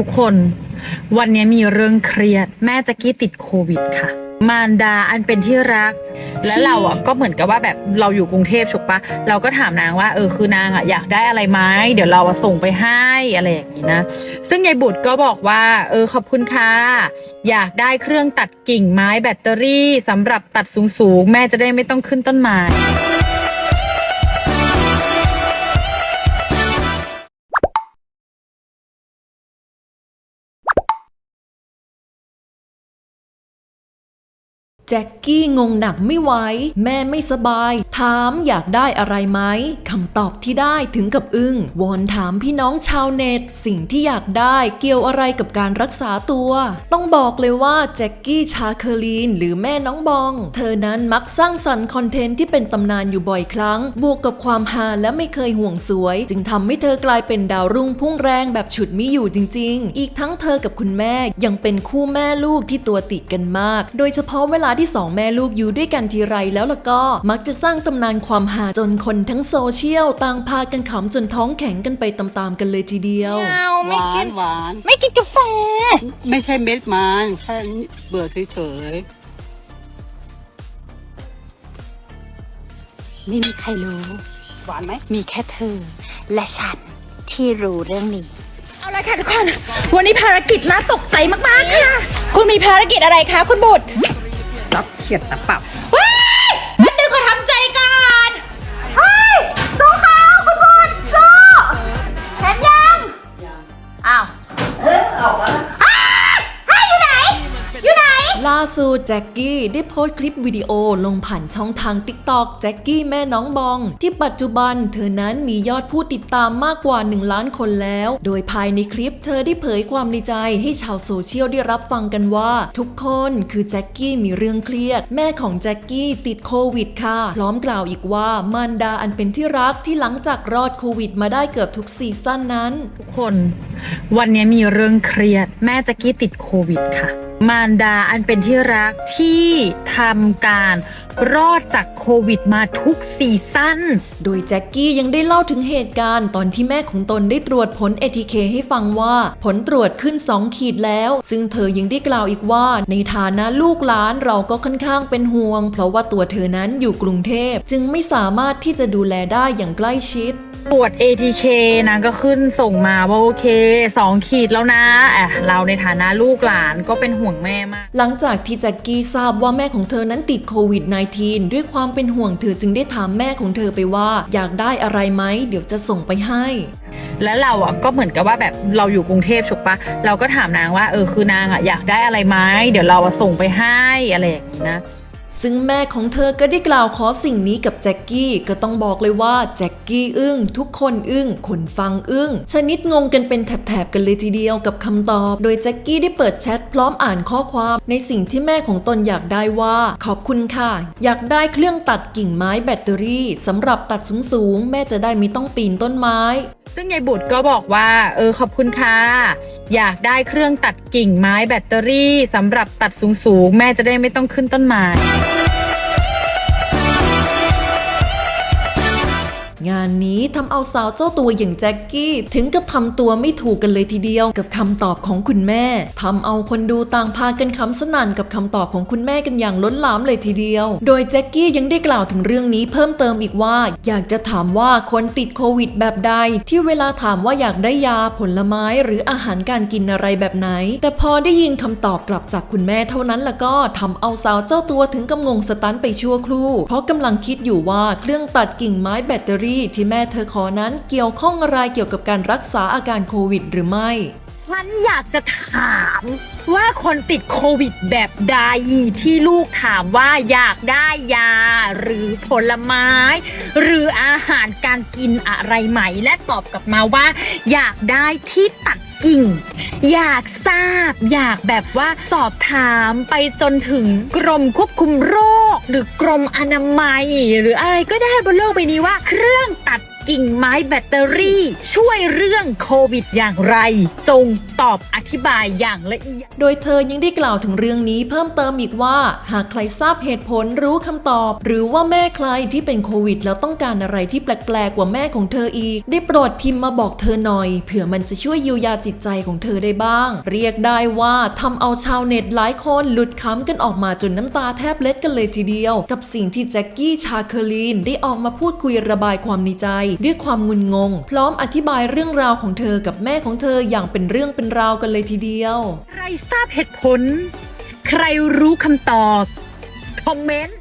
ทุกคน วันนี้มีเรื่องเครียด แม่จ็กกี้ติดโควิดค่ะ มารดาอันเป็นที่รัก และเราอะก็เหมือนกับว่าแบบเราอยู่กรุงเทพถูกปะเราก็ถามนางว่าเออคือนางอะอยากได้อะไรไหมเดี๋ยวเราอะส่งไปให้อะไรอย่างนี้นะ ซึ่งยายบุตรก็บอกว่า เออขอบคุณค่ะอยากได้เครื่องตัดกิ่งไม้แบตเตอรี่สำหรับตัดสูงๆแม่จะได้ไม่ต้องขึ้นต้นไม้ แจ็คกี้งงหนักไม่ไหว แม่ไม่สบาย ถามอยากได้อะไรไหมคำตอบที่ได้ถึงกับอึง้งวอนถามพี่น้องชาวเน็ต สิ่งที่อยากได้เกี่ยวอะไรกับการรักษาตัว ต้องบอกเลยว่าแจ็คกี้ชาเคอรีน หรือแม่น้องบอง เธอนั้นมักสร้างสรรค์คอนเทนต์ที่เป็นตำนานอยู่บ่อยครั้ง บวกกับความฮาและไม่เคยห่วงสวย จึงทำให้เธอกลายเป็นดาวรุ่งพุ่งแรงแบบฉุดมิอยู่จริง ๆ อีกทั้งเธอกับคุณแม่ยังเป็นคู่แม่ลูกที่ตัวติดกันมาก โดยเฉพาะเวลาที่สองแม่ลูกอยู่ด้วยกันทีไรแล้วล่ะก็ มักจะสร้างตำนานความหาจนคนทั้งโซเชียลต่างพากันขำจนท้องแข็งกันไปตามๆกันเลยทีเดียวไม่เอาหไม่วากินนหวานไม่กินกาแฟ ไม่ใช่เม็ดมันแค่เบื่อเฉยไม่มีใครรู้ ๆหวานไหม มีแค่เธอ และฉันที่รู้เรื่องนี้ เอาละค่ะทุกคน วันนี้ภารกิจน่าตกใจมากๆค่ะ คุณมีภารกิจอะไรคะคุณบุตร จับเสุดแจ็คกี้ได้โพสต์คลิปวิดีโอลงผ่านช่องทาง TikTok แจ็คกี้แม่น้องบอง ที่ปัจจุบันเธอนั้นมียอดผู้ติดตามมากกว่า 1 ล้านคนแล้ว โดยภายในคลิปเธอได้เผยความในใจให้ชาวโซเชียลได้รับฟังกันว่า ทุกคนคือแจ็คกี้มีเรื่องเครียด แม่ของแจ็คกี้ติดโควิดค่ะ พร้อมกล่าวอีกว่ามารดาอันเป็นที่รักที่หลังจากรอดโควิด มาได้เกือบทุกซีซั่นนั้น ทุกคน วันนี้มีเรื่องเครียด แม่แจ็กกี้ติดโควิดค่ะ มารดาอันเป็นที่รักที่ทำการรอดจากโควิดมาทุกซีซั่น โดยแจ็คกี้ยังได้เล่าถึงเหตุการณ์ตอนที่แม่ของตนได้ตรวจผล ATK ให้ฟังว่า ผลตรวจขึ้น 2 ขีดแล้ว ซึ่งเธอยังได้กล่าวอีกว่า ในฐานะลูกหลานเราก็ค่อนข้างเป็นห่วง เพราะว่าตัวเธอนั้นอยู่กรุงเทพ จึงไม่สามารถที่จะดูแลได้อย่างใกล้ชิด ตรวจ ATK นางก็ขึ้นส่งมาว่าโอเคสองขีดแล้วนะอะเราในฐานะลูกหลานก็เป็นห่วงแม่มาก หลังจากที่แจ็คกี้ทราบว่าแม่ของเธอนั้นติดโควิด -19 ด้วยความเป็นห่วงเธอจึงได้ถามแม่ของเธอไปว่า อยากได้อะไรไหมเดี๋ยวจะส่งไปให้ แล้วเราอะก็เหมือนกับว่าแบบเราอยู่กรุงเทพถูกปะเราก็ถามนางว่าเออคือนางอะอยากได้อะไรไหมเดี๋ยวเราอะส่งไปให้อะไรอย่างนี้นะ ซึ่งแม่ของเธอก็ได้กล่าวขอสิ่งนี้กับแจ็คกี้ก็ต้องบอกเลยว่าแจ็คกี้อึ้งทุกคนอึ้งคนฟังอึ้งชนิดงงกันเป็นแถบๆกันเลยทีเดียวกับคำตอบ โดยแจ็คกี้ได้เปิดแชทพร้อมอ่านข้อความ ในสิ่งที่แม่ของตนอยากได้ว่า ขอบคุณค่ะ อยากได้เครื่องตัดกิ่งไม้แบตเตอรี่สำหรับตัดสูงๆแม่จะได้ไม่ต้องปีนต้นไม้ ซึ่งยายบุตรก็บอกว่า เออขอบคุณค่ะ อยากได้เครื่องตัดกิ่งไม้แบตเตอรี่สำหรับตัดสูงๆ แม่จะได้ไม่ต้องขึ้นต้นไม้ งานนี้ทำเอาสาวเจ้าตัวอย่างแจ็คกี้ถึงกับทำตัวไม่ถูกกันเลยทีเดียว กับคำตอบของคุณแม่ทำเอาคนดูต่างพากันขำสนั่นกับคำตอบของคุณแม่กันอย่างล้นหลามเลยทีเดียว โดยแจ็คกี้ยังได้กล่าวถึงเรื่องนี้เพิ่มเติมอีกว่า อยากจะถามว่าคนติดโควิดแบบใด ที่เวลาถามว่าอยากได้ยาผลไม้หรืออาหารการกินอะไรแบบไหน แต่พอได้ยินคำตอบกลับจากคุณแม่เท่านั้นแล้วก็ทำเอาสาวเจ้าตัวถึงกับงงสตันไปชั่วครู่ เพราะกำลังคิดอยู่ว่าเครื่องตัดกิ่งไม้แบตเตอรี่ที่แม่เธอขอนั้นเกี่ยวข้องอะไรเกี่ยวกับการรักษาอาการโควิดหรือไม่ ฉันอยากจะถามว่าคนติดโควิดแบบใดที่ลูกถามว่าอยากได้ยา หรือผลไม้ หรืออาหารการกินอะไรไหม และตอบกลับมาว่า อยากได้ที่ตัดกิ่ง อยากทราบ อยากแบบว่าสอบถามไปจนถึงกรมควบคุมโรค หรือกรมอนามัย หรืออะไรก็ได้บนโลกใบนี้ว่า เครื่องตัด กิ่งไม้แบตเตอรี่ ช่วยเรื่องโควิดอย่างไร จงตอบอธิบายอย่างละเอียด โดยเธอยังได้กล่าวถึงเรื่องนี้เพิ่มเติมอีกว่า หากใครทราบเหตุผลรู้คำตอบ หรือว่าแม่ใครที่เป็นโควิด แล้วต้องการอะไรที่แปลกๆกว่าแม่ของเธออีก ได้โปรดพิมพ์มาบอกเธอหน่อยเผื่อมันจะช่วยเยียวยาจิตใจของเธอได้บ้าง เรียกได้ว่าทำเอาชาวเน็ตหลายคนหลุดค้ำกันออกมาจนน้ำตาแทบเล็ดกันเลยทีเดียว กับสิ่งที่แจ็คกี้ชาเคอรีนได้ออกมาพูดคุยระบายความในใจด้วยความงุนงง พร้อมอธิบายเรื่องราวของเธอกับแม่ของเธออย่างเป็นเรื่องเป็นราวกันเลยทีเดียว ใครทราบเหตุผล ใครรู้คำตอบ คอมเมนต์